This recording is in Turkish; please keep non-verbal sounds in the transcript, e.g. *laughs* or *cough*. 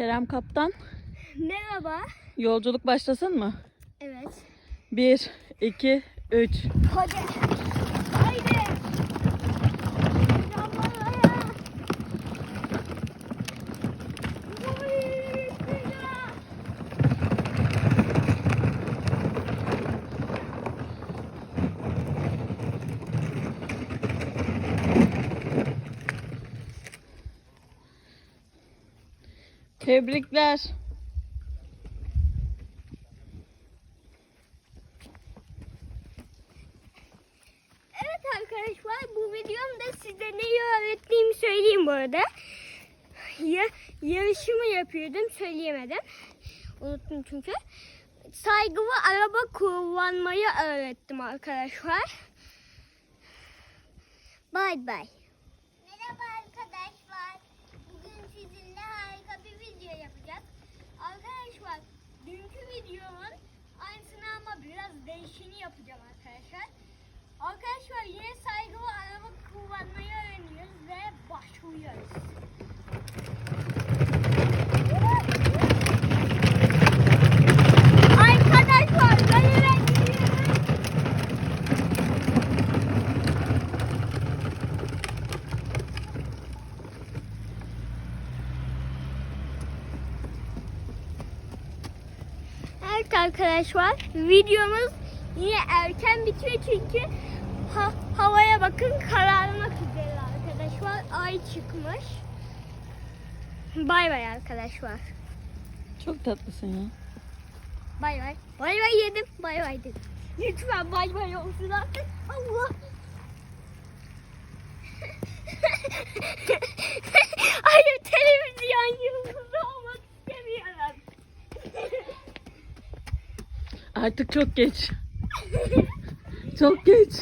Kerem Kaptan, Merhaba. yolculuk başlasın mı? Evet. 1, 2, 3. Hadi. Tebrikler. Evet arkadaşlar bu videomda size neyi öğrettiğimi söyleyeyim bu arada. Ya, yarışımı yapıyordum söyleyemedim. Unuttum çünkü. Saygılı araba kullanmayı öğrettim arkadaşlar. Bay bay. Değişini yapacağım arkadaşlar. Arkadaşlar yine saygılı araba kullanmayı öğreniyoruz ve başlıyoruz. Evet arkadaşlar videomuz yine erken bitiyor çünkü ha- havaya bakın kararmak üzere arkadaşlar. Ay çıkmış. Bay bay arkadaşlar. Çok tatlısın ya. Bay bay. Bay bay yedim. Bay bay dedim. Lütfen bay bay olsun artık. Allah. *laughs* Hayır televizyon yıldızı olmak istemiyorum. Artık çok geç. Çok geç.